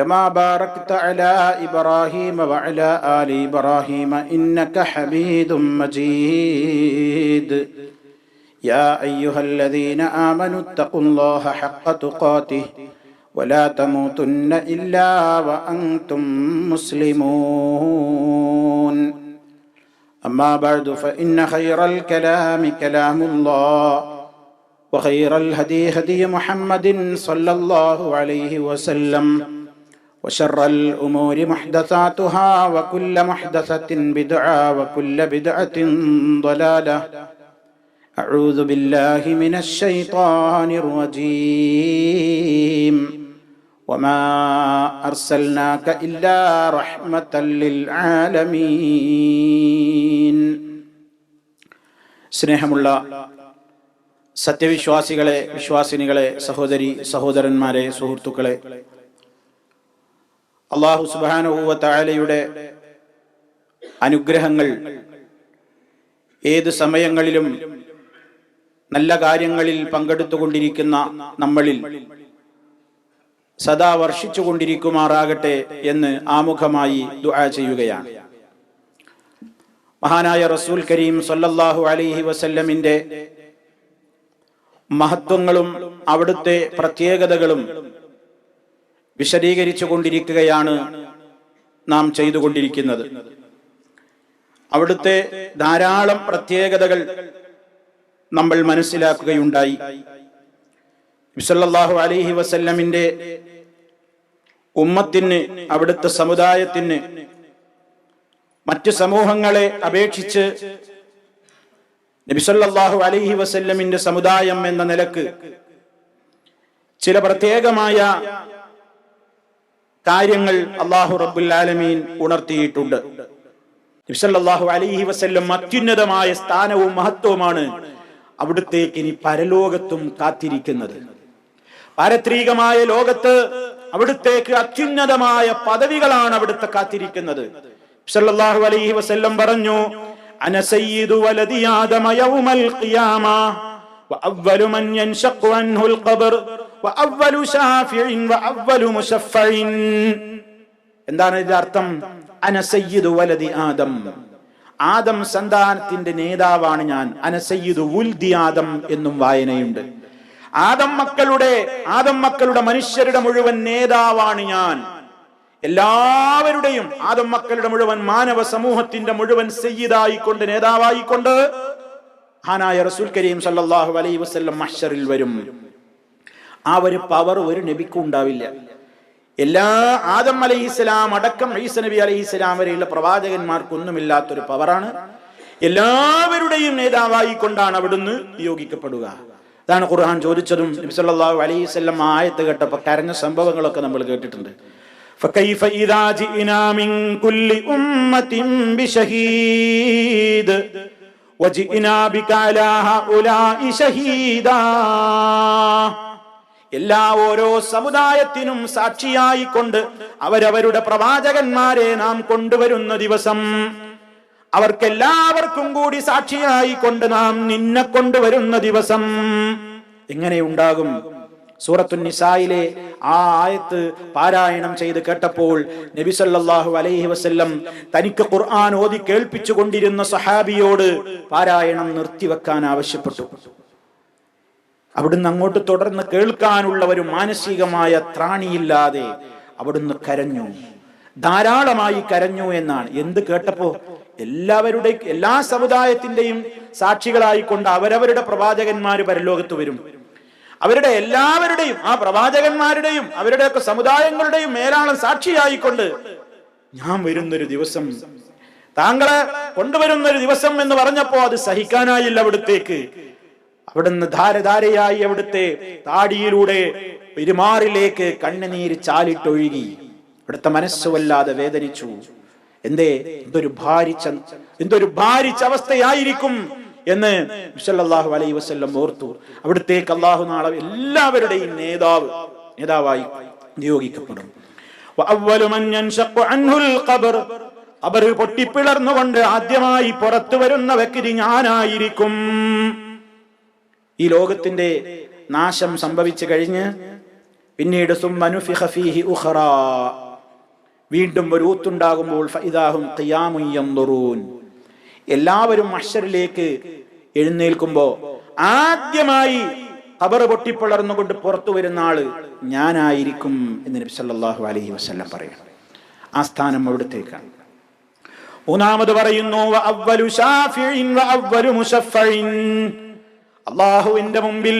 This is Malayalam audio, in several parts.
كما باركت على إبراهيم وعلى آل إبراهيم إنك حميد مجيد. يا أيها الذين آمنوا اتقوا الله حق تقاته ولا تموتن إلا وأنتم مسلمون. أما بعد فإن خير الكلام كلام الله وخير الهدي هدي محمد صلى الله عليه وسلم. وشر الأمور محدثاتها وكل محدثة بدعة وكل بدعة ضلالة أعوذ بالله من الشيطان الرجيم وما أرسلناك إلا رحمة للعالمين സ്നേഹമുള്ള സത്യവിശ്വാസികളെ വിശ്വാസിനികളെ സഹോദരി സഹോദരന്മാരെ സുഹൃത്തുക്കളെ അള്ളാഹു താലയുടെ അനുഗ്രഹങ്ങൾ ഏത് സമയങ്ങളിലും നല്ല കാര്യങ്ങളിൽ പങ്കെടുത്തുകൊണ്ടിരിക്കുന്ന നമ്മളിൽ സദാ വർഷിച്ചു കൊണ്ടിരിക്കുമാറാകട്ടെ എന്ന് ആമുഖമായി ദുആ ചെയ്യുകയാണ്. മഹാനായ റസൂൽ കരീം സല്ലല്ലാഹു അലൈഹി വസല്ലമിന്റെ മഹത്വങ്ങളും അവിടുത്തെ പ്രത്യേകതകളും വിശദീകരിച്ചു കൊണ്ടിരിക്കുകയാണ് നാം ചെയ്തുകൊണ്ടിരിക്കുന്നത്. അവിടുത്തെ ധാരാളം പ്രത്യേകതകൾ നമ്മൾ മനസ്സിലാക്കുകയുണ്ടായി. വിസല്ലാഹു അലഹി വസല്ലമിന്റെ ഉമ്മത്തിന് അവിടുത്തെ സമുദായത്തിന് മറ്റു സമൂഹങ്ങളെ അപേക്ഷിച്ച് നബിസല്ലാഹു അലഹി വസല്ലമിന്റെ സമുദായം എന്ന നിലയ്ക്ക് ചില പ്രത്യേകമായ കാര്യങ്ങൾ അള്ളാഹു റബുല്ലാലമീൻ ഉണർത്തിയിട്ടുണ്ട്. നബ്സല്ലാഹു അലൈഹി വസ്ല്ലം അത്യുന്നതമായ സ്ഥാനവും മഹത്വവുമാണ് അവിടുത്തേക്ക് ഇനി പരലോകത്തും കാത്തിരിക്കുന്നത്. പാരത്രികമായ ലോകത്ത് അവിടുത്തേക്ക് അത്യുന്നതമായ പദവികളാണ് അവിടുത്തെ കാത്തിരിക്കുന്നത്. സല്ലല്ലാഹു അലൈഹി വസല്ലം പറഞ്ഞു അന സയ്യിദു വലദി ആദമ യൗമൽ ഖിയാമ വഅവ്വലു മൻ യൻശഖു അൻഹുൽ ഖബർ. എന്താണ് ഇതിന്റെ അർത്ഥം? ആദം. ആദം സന്താനത്തിന്റെ നേതാവാണ് ഞാൻ. അനസയ്യിദു ആദം എന്നും വായനയുണ്ട്. ആദം മക്കളുടെ ആദം മക്കളുടെ മനുഷ്യരുടെ മുഴുവൻ നേതാവാണ് ഞാൻ. എല്ലാവരുടെയും ആദം മക്കളുടെ മുഴുവൻ മാനവ സമൂഹത്തിന്റെ മുഴുവൻ സയ്യിദായിക്കൊണ്ട് നേതാവായിക്കൊണ്ട് ഹാനായ റസൂൽ കരീം സല്ലാഹു അലൈ വസ്ലം അഷറിൽ വരും. ആ ഒരു പവർ ഒരു നബിക്കും ഉണ്ടാവില്ല എല്ലാ ആദം അലൈഹിസ്സലാം അടക്കം ഈസ നബി അലൈഹിസ്സലാം വരെയുള്ള പ്രവാചകന്മാർക്കൊന്നുമില്ലാത്തൊരു പവറാണ് എല്ലാവരുടെയും നേതാവായി കൊണ്ടാണ് അവിടുന്ന് നിയോഗിക്കപ്പെടുക അതാണ് ഖുർആൻ ചോദിച്ചതും നബി സല്ലല്ലാഹു അലൈഹി വസല്ലം ആയത്ത് കേട്ടപ്പോൾ കരഞ്ഞ സംഭവങ്ങളൊക്കെ നമ്മൾ കേട്ടിട്ടുണ്ട് فكيف إذا جئنا من كل أمة بشهيد وجئنا بك على هؤلاء شهيدا എല്ലാ ഓരോ സമുദായത്തിനും സാക്ഷിയായിക്കൊണ്ട് അവരവരുടെ പ്രവാചകന്മാരെ നാം കൊണ്ടുവരുന്ന ദിവസം അവർക്കെല്ലാവർക്കും കൂടി സാക്ഷിയായിക്കൊണ്ട് നാം നിന്നെ കൊണ്ടുവരുന്ന ദിവസം എങ്ങനെ ഉണ്ടാകും. സൂറത്തു നിസായിലെ ആ ആയത്ത് പാരായണം ചെയ്ത് കേട്ടപ്പോൾ നബി സല്ലല്ലാഹു അലൈഹി വസല്ലം തനിക്ക് ഖുർആൻ ഓതി കേൾപ്പിച്ചു കൊണ്ടിരുന്ന സഹാബിയോട് പാരായണം നിർത്തിവെക്കാൻ ആവശ്യപ്പെട്ടു. അവിടുന്ന് അങ്ങോട്ട് തുടർന്ന് കേൾക്കാനുള്ള ഒരു മാനസികമായ ത്രാണിയില്ലാതെ അവിടുന്ന് കരഞ്ഞു. ധാരാളമായി കരഞ്ഞു എന്നാണ്. എന്ത് കേട്ടപ്പോ എല്ലാവരുടെ എല്ലാ സമുദായത്തിന്റെയും സാക്ഷികളായിക്കൊണ്ട് അവരവരുടെ പ്രവാചകന്മാർ പരലോകത്ത് വരും. അവരുടെ എല്ലാവരുടെയും ആ പ്രവാചകന്മാരുടെയും അവരുടെയൊക്കെ സമുദായങ്ങളുടെയും മേലാളം സാക്ഷിയായിക്കൊണ്ട് ഞാൻ വരുന്നൊരു ദിവസം താങ്കളെ കൊണ്ടുവരുന്നൊരു ദിവസം എന്ന് പറഞ്ഞപ്പോ അത് സഹിക്കാനായില്ല അവിടുത്തേക്ക്. അവിടുന്ന് ധാരധാരയായി അവിടുത്തെ താടിയിലൂടെ പെരുമാറിലേക്ക് കണ്ണുനീര് ചാലിട്ടൊഴുകി. അവിടുത്തെ മനസ്സ് വല്ലാതെ വേദനിച്ചു. എന്തേ? എന്തൊരു ഭാരിച്ച എന്തൊരു ഭാരിച്ച അവസ്ഥയായിരിക്കും എന്ന് സല്ലല്ലാഹു അലൈ വസ്ല്ലം ഓർത്തു. അവിടുത്തേക്ക് അള്ളാഹു നാളെ എല്ലാവരുടെയും നേതാവ് നേതാവായി നിയോഗിക്കപ്പെടും. അവർ പൊട്ടിപ്പിളർന്നുകൊണ്ട് ആദ്യമായി പുറത്തു വരുന്ന വ്യക്തി ഞാനായിരിക്കും. ഈ ലോകത്തിന്റെ നാശം സംഭവിച്ചു കഴിഞ്ഞ് പിന്നീട് വീണ്ടും ഒരു ഊത്തുണ്ടാകുമ്പോൾ എല്ലാവരും മഹ്ശറിലേക്ക് എഴുന്നേൽക്കുമ്പോ ആദ്യമായി ഖബർ പൊട്ടിപ്പിളർന്നുകൊണ്ട് പുറത്തു വരുന്ന ആൾ ഞാനായിരിക്കും എന്ന് നബി സല്ലല്ലാഹു അലൈഹി വസല്ലം പറയണം. ആ സ്ഥാനം അവിടത്തേക്കാണ്. മൂന്നാമത് പറയുന്നു മുശഫ്ഫഇൻ അള്ളാഹുവിന്റെ മുമ്പിൽ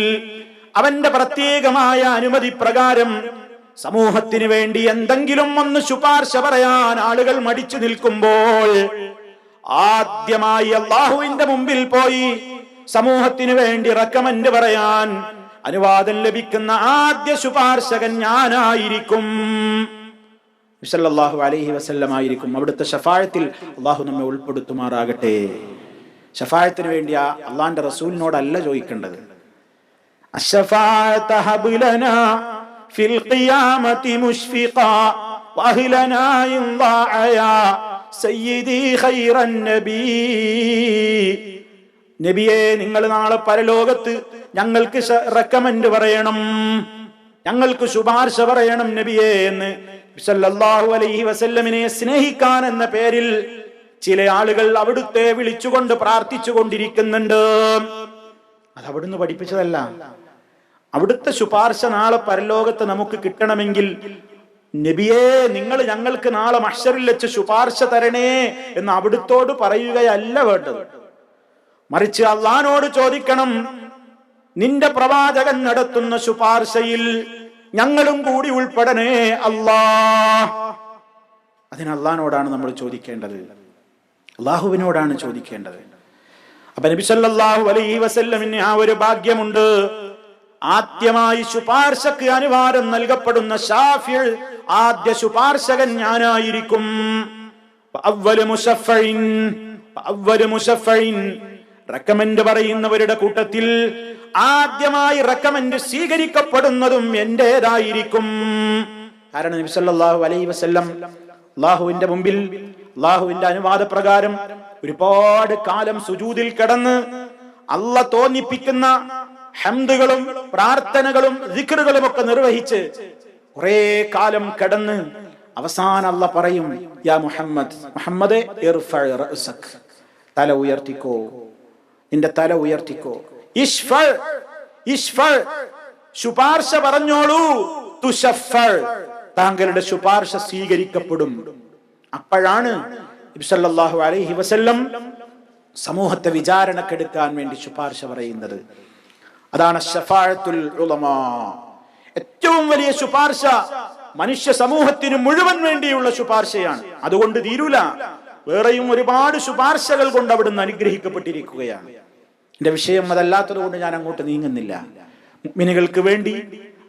അവന്റെ പ്രത്യേകമായ അനുമതി പ്രകാരം സമൂഹത്തിന് വേണ്ടി എന്തെങ്കിലും ഒന്ന് ശുപാർശ പറയാൻ ആളുകൾ മടിച്ചു നിൽക്കുമ്പോൾ ആദ്യമായി അള്ളാഹുവിന്റെ മുമ്പിൽ പോയി സമൂഹത്തിന് വേണ്ടി റെക്കമെന്റ് പറയാൻ അനുവാദം ലഭിക്കുന്ന ആദ്യ ശുപാർശകൻ ഞാനായിരിക്കും. വിസല്ലാഹു അലൈഹി വസല്ലമായിരിക്കും അവിടുത്തെ ഷഫായത്തിൽ അള്ളാഹു നമ്മെ ഉൾപ്പെടുത്തുമാറാകട്ടെ. ഷഫായത്തിന് വേണ്ടി ആ അള്ളാന്റെ റസൂലിനോടല്ല ചോദിക്കേണ്ടത്. നബിയെ നിങ്ങൾ നാളെ പരലോകത്ത് ഞങ്ങൾക്ക് റെക്കമെൻഡ് പറയണം. ഞങ്ങൾക്ക് ശുപാർശ പറയണം നബിയെ എന്ന്. സല്ലല്ലാഹു അലൈഹി വസല്ലമിനെ സ്നേഹിക്കാൻ എന്ന പേരിൽ ചില ആളുകൾ അവിടുത്തെ വിളിച്ചുകൊണ്ട് പ്രാർത്ഥിച്ചു കൊണ്ടിരിക്കുന്നുണ്ട് അത് അവിടുന്ന് പഠിപ്പിച്ചതല്ല. അവിടുത്തെ ശുപാർശ നാളെ പരലോകത്ത് നമുക്ക് കിട്ടണമെങ്കിൽ നബിയെ നിങ്ങൾ ഞങ്ങൾക്ക് നാളെ മഷറിൽ വെച്ച് ശുപാർശ തരണേ എന്ന് അവിടുത്തോട് പറയുകയല്ല വേണ്ടത്. മറിച്ച് അള്ളഹാനോട് ചോദിക്കണം നിന്റെ പ്രവാചകൻ നടത്തുന്ന ശുപാർശയിൽ ഞങ്ങളും കൂടി ഉൾപ്പെടണേ അല്ലാ അതിന് അള്ളഹാനോടാണ് നമ്മൾ ചോദിക്കേണ്ടത്. അള്ളാഹുവിനോടാണ് ചോദിക്കേണ്ടത്. അപ്പൊ നബി സല്ലല്ലാഹു അലൈഹി വസല്ലമിന് ആ ഒരു ഭാഗ്യമുണ്ട്. ആദ്യമായി ശുപാർശക്ക് അനുവാദം നൽകപ്പെടുന്ന ഷാഫിൾ ആദ്യ ശുപാർശകൻ ഞാനായിരിക്കും. റെക്കമെൻഡ് പറയുന്നവരുടെ കൂട്ടത്തിൽ ആദ്യമായി റെക്കമെൻഡ് സ്വീകരിക്കപ്പെടുന്നതും എന്റേതായിരിക്കും കാരണം നബി സല്ലല്ലാഹു അലൈഹി വസല്ലം അള്ളാഹുവിന്റെ മുമ്പിൽ അള്ളാഹുവിന്റെ അനുവാദ പ്രകാരം ഒരുപാട് കാലം സുജൂതിൽ കിടന്ന് അല്ല തോന്നിപ്പിക്കുന്ന ഹംദുകളും പ്രാർത്ഥനകളും ദിക്റുകളും ഒക്കെ നിർവഹിച്ച് കുറെ കാലം കിടന്ന് അവസാന അല്ല പറയും യാ മുഹമ്മദ് മുഹമ്മദ്. തല ഉയർത്തിക്കോ നിന്റെ തല ഉയർത്തിക്കോ. ശുപാർശ പറഞ്ഞോളൂ താങ്കളുടെ ശുപാർശ സ്വീകരിക്കപ്പെടും. അപ്പോഴാണ് നബി സല്ലല്ലാഹു അലൈഹി വസല്ലം സമൂഹത്തെ വിചാരണക്കെടുക്കാൻ വേണ്ടി ശുപാർശ പറയുന്നത്. അതാണ് ഏറ്റവും വലിയ ശുപാർശ മനുഷ്യ സമൂഹത്തിന് മുഴുവൻ വേണ്ടിയുള്ള ശുപാർശയാണ്. അതുകൊണ്ട് തീരൂല. വേറെയും ഒരുപാട് ശുപാർശകൾ കൊണ്ട് അവിടുന്ന് അനുഗ്രഹിക്കപ്പെട്ടിരിക്കുകയാണ്. എന്റെ വിഷയം അതല്ലാത്തത് കൊണ്ട് ഞാൻ അങ്ങോട്ട് നീങ്ങുന്നില്ല. മുഅ്മിനുകൾക്ക് വേണ്ടി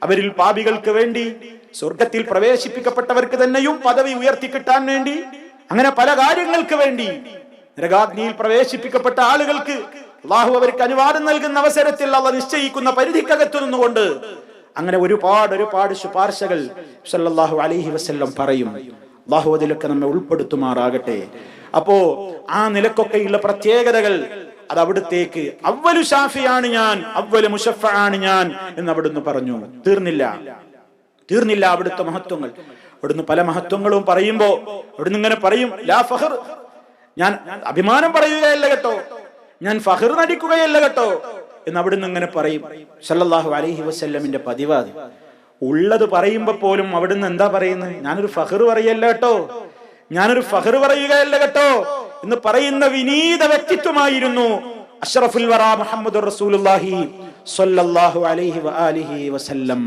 അവരിൽ പാപികൾക്ക് വേണ്ടി സ്വർഗത്തിൽ പ്രവേശിപ്പിക്കപ്പെട്ടവർക്ക് തന്നെയും പദവി ഉയർത്തി കിട്ടാൻ വേണ്ടി അങ്ങനെ പല കാര്യങ്ങൾക്ക് വേണ്ടി നരകാഗ്നിയിൽ പ്രവേശിപ്പിക്കപ്പെട്ട ആളുകൾക്ക് അള്ളാഹു അവർക്ക് അനുവാദം നൽകുന്ന അവസരത്തിൽ അവ നിശ്ചയിക്കുന്ന പരിധിക്കകത്തു നിന്നുകൊണ്ട് അങ്ങനെ ഒരുപാട് ഒരുപാട് ശുപാർശകൾ സല്ലല്ലാഹു അലൈഹി വസല്ലം പറയും. അള്ളാഹു അതിലൊക്കെ നമ്മെ ഉൾപ്പെടുത്തുമാറാകട്ടെ. അപ്പോ ആ നിലക്കൊക്കെയുള്ള പ്രത്യേകതകൾ അത് അവിടുത്തേക്ക് അവലു ഷാഫിയാണ് ഞാൻ അവൽ മുഷഫ ആണ് ഞാൻ എന്ന് അവിടുന്ന് പറഞ്ഞു. തീർന്നില്ല. തീർന്നില്ല അവിടുത്തെ മഹത്വങ്ങൾ. അവിടുന്ന് പല മഹത്വങ്ങളും പറയുമ്പോ അവിടുന്ന് ഇങ്ങനെ പറയും ലാ ഫഹർ ഞാൻ അഭിമാനം പറയുകയല്ല കേട്ടോ. ഞാൻ ഫഹർ നടിക്കുകയല്ല കേട്ടോ എന്ന് അവിടുന്ന് ഇങ്ങനെ പറയും. സല്ലല്ലാഹു അലൈഹി വസല്ലമിന്റെ പതിവാത് ഉള്ളത് പറയുമ്പോ പോലും അവിടുന്ന് എന്താ പറയുന്നത്? ഞാനൊരു ഫഹർ പറയല്ല കേട്ടോ. ഞാനൊരു ഫഹർ പറയുകയല്ല കേട്ടോ. എന്ന് പറയുന്ന വിനീത വ്യക്തിത്വമായിരുന്നു അഷ്റഫുൽ വറ മുഹമ്മദ് റസൂലുള്ളാഹി സ്വല്ലല്ലാഹു അലൈഹി വആലിഹി വസല്ലം.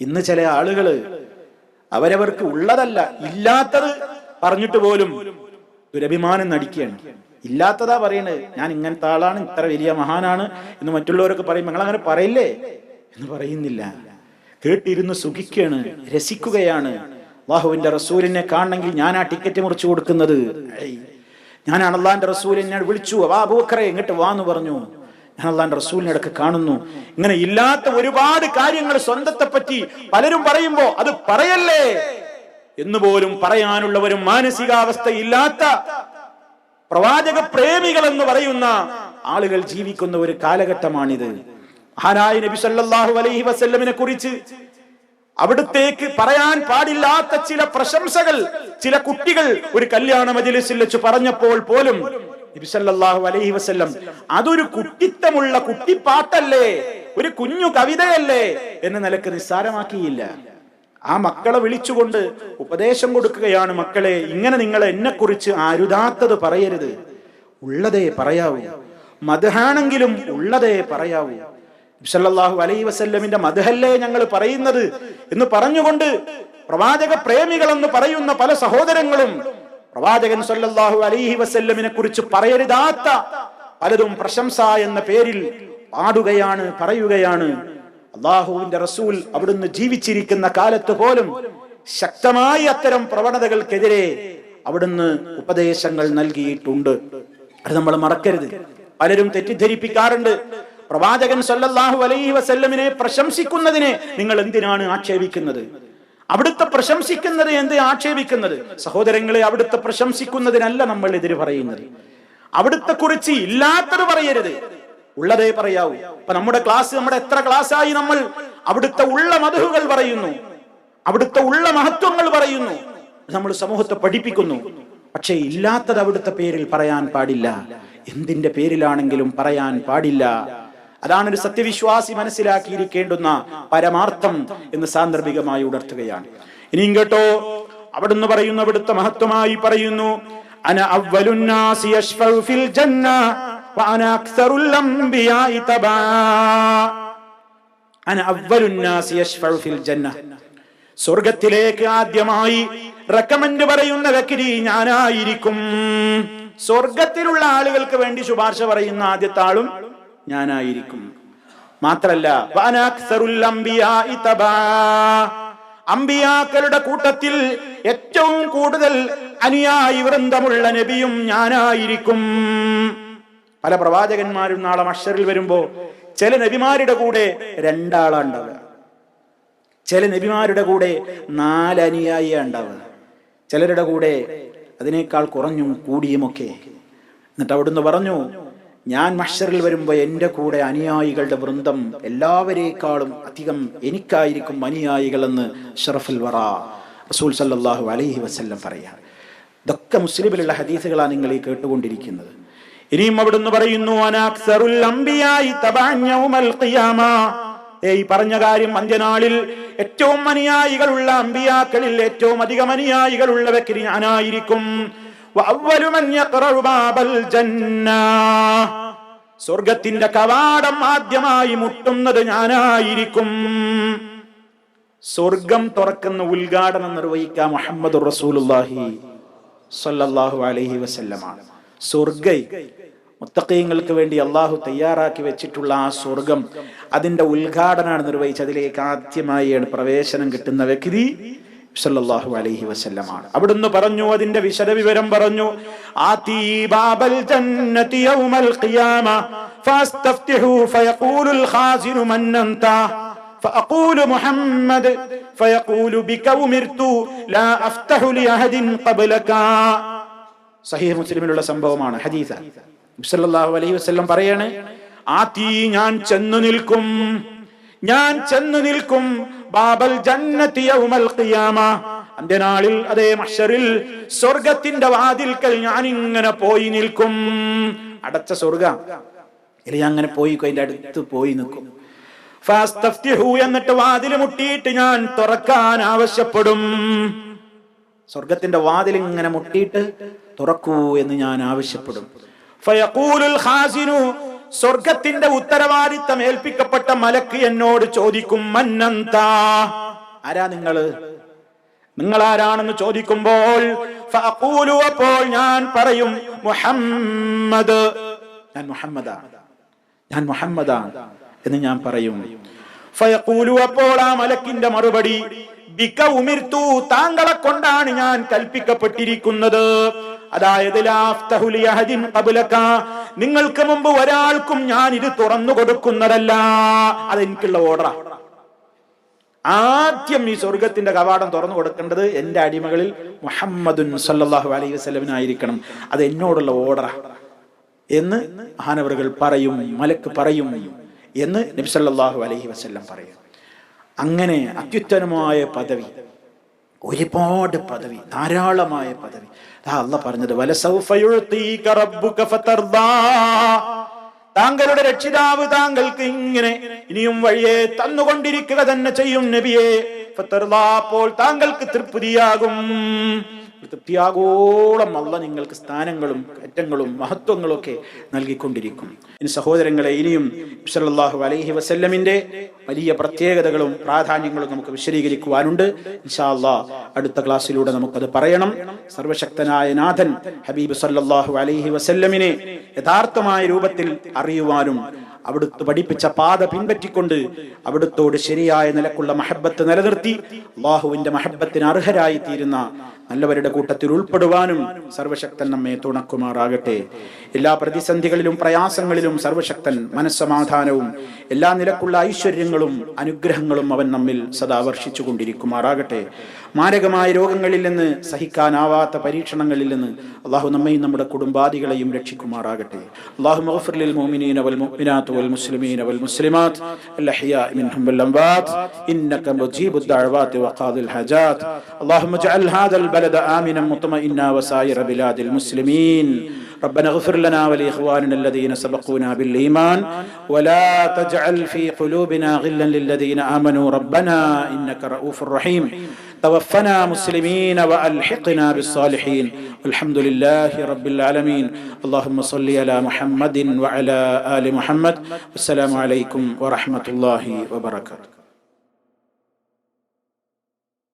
ഇന്ന് ചില ആളുകൾ അവരവർക്ക് ഉള്ളതല്ല ഇല്ലാത്തത് പറഞ്ഞിട്ട് പോലും ദുരഭിമാനം നടിക്കുകയാണ്. ഇല്ലാത്തതാ പറയണത് ഞാൻ ഇങ്ങനത്തെ ആളാണ് ഇത്ര വലിയ മഹാനാണ് എന്ന് മറ്റുള്ളവരൊക്കെ പറയും നിങ്ങൾ അങ്ങനെ പറയില്ലേ എന്ന് പറയുന്നില്ല. കേട്ടിരുന്ന് സുഖിക്കുകയാണ് രസിക്കുകയാണ്. അള്ളാഹുവിന്റെ റസൂലിനെ കാണണമെങ്കിൽ ഞാൻ ആ ടിക്കറ്റ് മുറിച്ചു കൊടുക്കുന്നത്. ഞാൻ അള്ളാന്റെ റസൂലിനെ വിളിച്ചു വാ അബൂക്കറെ ഇങ്ങോട്ട് വാന്ന് പറഞ്ഞു. ഞാൻ അള്ളാന്റെ റസൂലിനെ ഇടയ്ക്ക് കാണുന്നു. ഇങ്ങനെ ഇല്ലാത്ത ഒരുപാട് കാര്യങ്ങൾ സ്വന്തത്തെ പറ്റി പലരും പറയുമ്പോ അത് പറയല്ലേ? എന്നുപോലും പറയാനുള്ളവരും മാനസികാവസ്ഥ ഇല്ലാത്ത പ്രവാചക പ്രേമികൾ എന്ന് പറയുന്ന ആളുകൾ ജീവിക്കുന്ന ഒരു കാലഘട്ടമാണിത്. മഹാനായ നബി സല്ലാഹു അലൈഹി വസല്ലമിനെ കുറിച്ച് അവിടത്തേക്ക് പറയാൻ പാടില്ലാത്ത ചില പ്രശംസകൾ ചില കുട്ടികൾ ഒരു കല്യാണ മജിലിസിൽ വെച്ച് പറഞ്ഞപ്പോൾ പോലും നബി സല്ലല്ലാഹു അലൈഹി വസ്ല്ലം അതൊരു കുട്ടിത്തമുള്ള കുട്ടിപ്പാട്ടല്ലേ? ഒരു കുഞ്ഞു കവിതയല്ലേ? എന്ന നിലയ്ക്ക് നിസ്സാരമാക്കിയില്ല. ആ മക്കളെ വിളിച്ചുകൊണ്ട് ഉപദേശം കൊടുക്കുകയാണ് മക്കളെ ഇങ്ങനെ നിങ്ങൾ എന്നെ കുറിച്ച് അരുതാത്തത് പറയരുത്. ഉള്ളതേ പറയാവൂ. മതഹാണെങ്കിലും ഉള്ളതേ പറയാവൂ. സല്ലല്ലാഹു അലൈഹി വസല്ലമിന്റെ മതഹല്ലേ ഞങ്ങൾ പറയുന്നത് എന്ന് പറഞ്ഞുകൊണ്ട് പ്രവാചക പ്രേമികളെന്ന് പറയുന്ന പല സഹോദരങ്ങളും പ്രവാചകൻ സല്ലല്ലാഹു അലൈഹി വസല്ലമിനെ കുറിച്ച് പറയരുതാത്ത പലതും പ്രശംസ എന്ന പേരിൽ പാടുകയാണ് പറയുകയാണ്. അള്ളാഹുവിന്റെ റസൂൽ അവിടുന്ന് ജീവിച്ചിരിക്കുന്ന കാലത്ത് പോലും ശക്തമായി അത്തരം പ്രവണതകൾക്കെതിരെ അവിടുന്ന് ഉപദേശങ്ങൾ നൽകിയിട്ടുണ്ട്. അത് നമ്മൾ മറക്കരുത്. പലരും തെറ്റിദ്ധരിപ്പിക്കാറുണ്ട്. പ്രവാചകൻ സല്ലല്ലാഹു അലൈഹി വസല്ലമിനെ പ്രശംസിക്കുന്നതിനെ നിങ്ങൾ എന്തിനാണ് ആക്ഷേപിക്കുന്നത്? അവിടുത്തെ പ്രശംസിക്കുന്നത് എന്ത് ആക്ഷേപിക്കുന്നത്? സഹോദരങ്ങളെ അവിടുത്തെ പ്രശംസിക്കുന്നതിനല്ല നമ്മൾ എതിര് പറയുന്നത്. അവിടുത്തെ കുറിച്ച് ഇല്ലാത്തത് പറയരുത്. ഉള്ളതേ പറയാവൂ. ഇപ്പൊ നമ്മുടെ ക്ലാസ് നമ്മുടെ എത്ര ക്ലാസ് ആയി നമ്മൾ അവിടുത്തെ ഉള്ള മധുകൾ പറയുന്നു. അവിടുത്തെ ഉള്ള മഹത്വങ്ങൾ പറയുന്നു. നമ്മൾ സമൂഹത്തെ പഠിപ്പിക്കുന്നു. പക്ഷേ ഇല്ലാത്തത് അവിടുത്തെ പേരിൽ പറയാൻ പാടില്ല. എന്തിന്റെ പേരിലാണെങ്കിലും പറയാൻ പാടില്ല. അതാണ് ഒരു സത്യവിശ്വാസി മനസ്സിലാക്കിയിരിക്കേണ്ടുന്ന പരമാർത്ഥം എന്ന് സാന്ദർഭികമായി ഉണർത്തുകയാണ്. ഇനിയും കേട്ടോ അവിടുന്ന് പറയുന്നു അവിടുത്തെ മഹത്വമായി പറയുന്നു അന ജന്ന സ്വർഗത്തിലേക്ക് ആദ്യമായി റെക്കമെൻഡ് പറയുന്ന വ്യക്തി ഞാനായിരിക്കും. സ്വർഗത്തിലുള്ള ആളുകൾക്ക് വേണ്ടി ശുപാർശ പറയുന്ന ആദ്യത്തെ ആളും ഞാനായിരിക്കും. മാത്രല്ല അമ്പിയാക്കളുടെ കൂട്ടത്തിൽ ഏറ്റവും കൂടുതൽ അനുയായി വൃന്ദമുള്ള നബിയും ഞാനായിരിക്കും. പല പ്രവാചകന്മാരും നാളെ മഷറിൽ വരുമ്പോ ചില നബിമാരുടെ കൂടെ രണ്ടാളാ ഉണ്ടാവുക. ചില നബിമാരുടെ കൂടെ നാല് അനുയായി ഉണ്ടാവുക. ചിലരുടെ കൂടെ അതിനേക്കാൾ കുറഞ്ഞും കൂടിയുമൊക്കെ. എന്നിട്ട് അവിടുന്ന് പറഞ്ഞു ഞാൻ മഷറിൽ വരുമ്പോൾ എന്റെ കൂടെ അനുയായികളുടെ വൃന്ദം എല്ലാവരേക്കാളും അധികം എനിക്കായിരിക്കും അനുയായികളെന്ന് ഷറഫുൽ വറ റസൂൽ സല്ലാഹു അലൈഹി വസ്ല്ലം പറയാം. ഇതൊക്കെ മുസ്ലിമിലുള്ള ഹദീസുകളാണ് നിങ്ങൾ ഈ കേട്ടുകൊണ്ടിരിക്കുന്നത്. ഇനിയും അവിടുന്ന് പറയുന്നു ഈ പറഞ്ഞ കാര്യം അന്ത്യനാളിൽ ഏറ്റവും അനുയായികളുള്ള അമ്പിയാക്കളിൽ ഏറ്റവും അധികം അനുയായികളുള്ള വ്യക്തി ഞാനായിരിക്കും. സ്വർഗത്തിന്റെ കവാടം ആദ്യമായി മുട്ടുന്നത് ഞാനായിരിക്കും. സ്വർഗം തുറക്കുന്ന ഉദ്ഘാടനം നിർവഹിക്കാം മുഹമ്മദ് റസൂലുല്ലാഹി സല്ലല്ലാഹു അലൈഹി വസല്ലമാണ്. സ്വർഗൈ മുത്തക്കയങ്ങൾക്ക് വേണ്ടി അള്ളാഹു തയ്യാറാക്കി വെച്ചിട്ടുള്ള ആ സ്വർഗം അതിന്റെ ഉദ്ഘാടനമാണ് നിർവഹിച്ചത്. അതിലേക്ക് ആദ്യമായാണ് പ്രവേശനം കിട്ടുന്ന വ്യക്തി. സല്ലല്ലാഹു അലൈഹി വസല്ലമാണ് അവിടുന്ന് പറഞ്ഞു അതിന്റെ വിശദവിവരം പറഞ്ഞു ആതി ബാബൽ ജന്നതി യൗമൽ ഖിയാമ ഫാസ്തഫ്തിഹു ഫയഖൂലുൽ ഖാസിനു മൻ അൻത فأقول محمد فيقول بك أمرت لا أفتح لأحد قبلك സഹീഹ് മുസ്ലിമിലുള്ള സംഭവമാണ് ഹദീസ സല്ലല്ലാഹു അലൈഹി വസല്ലം പറയാണ് ആ തീ ഞാൻ ചെന്നു നിൽക്കും ഞാൻ ചെന്നു നിൽക്കും ബാബൽ അന്ത്യനാളിൽ അതേ മഷറിൽ സ്വർഗത്തിന്റെ വാതിൽക്കൽ ഞാൻ ഇങ്ങനെ പോയി നിൽക്കും. അടച്ച സ്വർഗ. ഞാൻ അങ്ങനെ പോയി അതിന്റെ അടുത്ത് പോയി നിൽക്കും. എന്നിട്ട് വാതിൽ മുട്ടിയിട്ട് ഞാൻ തുറക്കാൻ ആവശ്യപ്പെടും. സ്വർഗത്തിന്റെ വാതിൽ ഇങ്ങനെ മുട്ടിയിട്ട് തുറക്കൂ എന്ന് ഞാൻ ആവശ്യപ്പെടും. ഫയഖൂലുൽ ഖാസിനു സ്വർഗത്തിന്റെ ഉത്തരവാദിത്തം ഏൽപ്പിക്കപ്പെട്ട മലക്ക് എന്നോട് ചോദിക്കും മന്നന്ത? ആരാ നിങ്ങൾ? നിങ്ങൾ ആരാണെന്ന് ചോദിക്കുമ്പോൾ അപ്പോൾ ഞാൻ പറയും മുഹമ്മദ്. ഞാൻ മുഹമ്മദാണ് ഞാൻ മുഹമ്മദാണ് എന്ന് ഞാൻ പറയും. ഫയഖൂലു അപ്പോൾ ആ മലക്കിന്റെ മറുപടി ബിക ഉമിർത്തു താങ്കളെ കൊണ്ടാണ് ഞാൻ കൽപ്പിക്കപ്പെട്ടിരിക്കുന്നത്. അതായത് നിങ്ങൾക്ക് മുമ്പ് ഒരാൾക്കും ഞാൻ ഇത് തുറന്നു കൊടുക്കുന്നതല്ല. അതെനിക്കുള്ള ഓർഡറാ ആദ്യം ഈ സ്വർഗത്തിന്റെ കവാടം തുറന്നു കൊടുക്കേണ്ടത് എന്റെ അടിമകളിൽ മുഹമ്മദുൻ സല്ലല്ലാഹു അലൈഹി വസ്ലമിനായിരിക്കണം അത് എന്നോടുള്ള ഓർഡറാ എന്ന് മഹാനവറുകൾ പറയും മലക്ക് പറയും എന്ന് നബി സല്ലല്ലാഹു അലൈഹി വസല്ലം പറയും. അങ്ങനെ അത്യുത്തമമായ പദവി ഒരുപാട് പദവി ധാരാളമായ പദവി. അല്ല പറഞ്ഞത് താങ്കളുടെ രക്ഷിതാവ് താങ്കൾക്ക് ഇങ്ങനെ ഇനിയും വഴിയെ തന്നുകൊണ്ടിരിക്കുക തന്നെ ചെയ്യും നബിയെ. അപ്പോൾ താങ്കൾക്ക് തൃപ്തിയാകും. തൃപ്തിയാകോളം അല്ല നിങ്ങൾക്ക് സ്ഥാനങ്ങളും കയറ്റങ്ങളും മഹത്വങ്ങളും ഒക്കെ നൽകിക്കൊണ്ടിരിക്കും. ഇനി സഹോദരങ്ങളെ ഇനിയും സല്ലല്ലാഹു അലൈഹി വസല്ലമിന്റെ വലിയ പ്രത്യേകതകളും പ്രാധാന്യങ്ങളും നമുക്ക് വിശദീകരിക്കുവാനുണ്ട്. ഇൻഷാ അല്ലാഹ് അടുത്ത ക്ലാസ്സിലൂടെ നമുക്കത് പറയണം. സർവശക്തനായ നാഥൻ ഹബീബ് സല്ലാഹു അലൈഹി വസല്ലമിനെ യഥാർത്ഥമായ രൂപത്തിൽ അറിയുവാനും അവിടുത്തെ പഠിപ്പിച്ച പാത പിൻപറ്റിക്കൊണ്ട് അവിടുത്തോട് ശരിയായ നിലക്കുള്ള മഹബത്ത് നിലനിർത്തി അള്ളാഹുവിന്റെ മഹബത്തിന് അർഹരായി തീരുന്ന നല്ലവരുടെ കൂട്ടത്തിൽ ഉൾപ്പെടുവാനും സർവശക്തൻ നമ്മെ തുണക്കുമാറാകട്ടെ. എല്ലാ പ്രതിസന്ധികളിലും പ്രയാസങ്ങളിലും സർവശക്തൻ മനസ്സമാധാനവും എല്ലാ നിലക്കുള്ള ഐശ്വര്യങ്ങളും അനുഗ്രഹങ്ങളും അവൻ നമ്മിൽ സദാ വർഷിച്ചു കൊണ്ടിരിക്കുമാറാകട്ടെ മാരകമായ രോഗങ്ങളിൽ നിന്ന് സഹിക്കാനാവാത്ത പരീക്ഷണങ്ങളിൽ നിന്ന് അള്ളാഹു നമ്മയും നമ്മുടെ കുടുംബാദികളെയും രക്ഷിക്കുമാറാകട്ടെ അള്ളാഹു മഗ്ഫിർ മുഅ്മിനീന വൽ മുഅ്മിനാത്ത് വൽ മുസ്ലിമീന വൽ മുസ്ലിമാത്ത് الأحياء منهم والأموات إنك مجيب الدعوات وقاضي الحاجات اللهم اجعل هذا البلد آمنا مطمئنا وسائر بلاد المسلمين ربنا اغفر لنا ولإخواننا الذين سبقونا بالإيمان ولا تجعل في قلوبنا غلا للذين آمنوا ربنا إنك رؤوف رحيم توفنا مسلمين وألحقنا بالصالحين. والحمد لله رب العالمين. اللهم صل على محمد وعلى آل محمد. والسلام عليكم ورحمة الله وبركاته.